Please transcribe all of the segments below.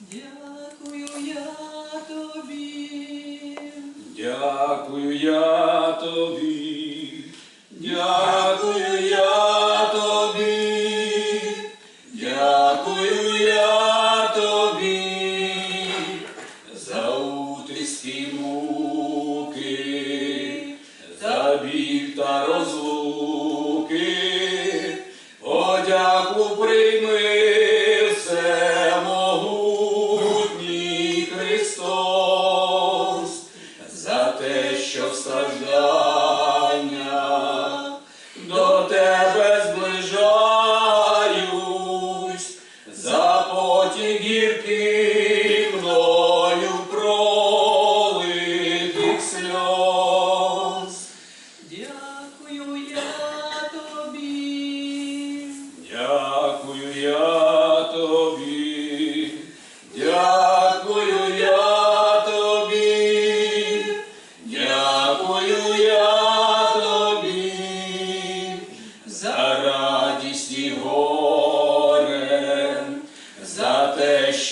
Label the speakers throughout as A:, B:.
A: Дякую я тобі.
B: Дякую я тобі, дякую я тобі, дякую я тобі. За утріски муки, за біль та розлуки, подяку прийми за потік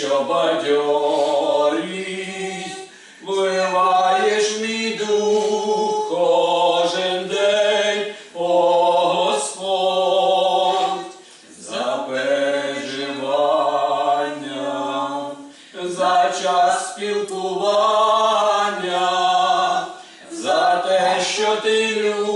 B: що бадьорість мій дух кожен день, о Господь. За переживання, за час спілкування, за те, що ти любиш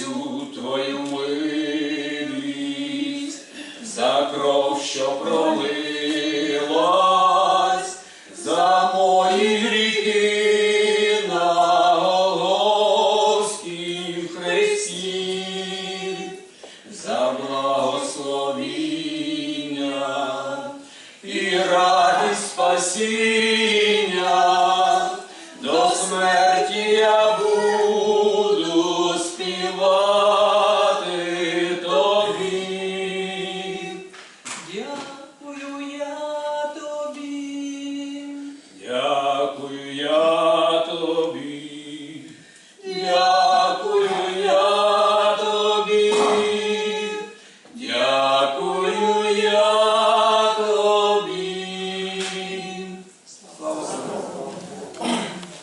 B: всю твою милість, за кров, що пролилась, за мої гріхи на Голгофськім хресті за благословіння і радість спасіння,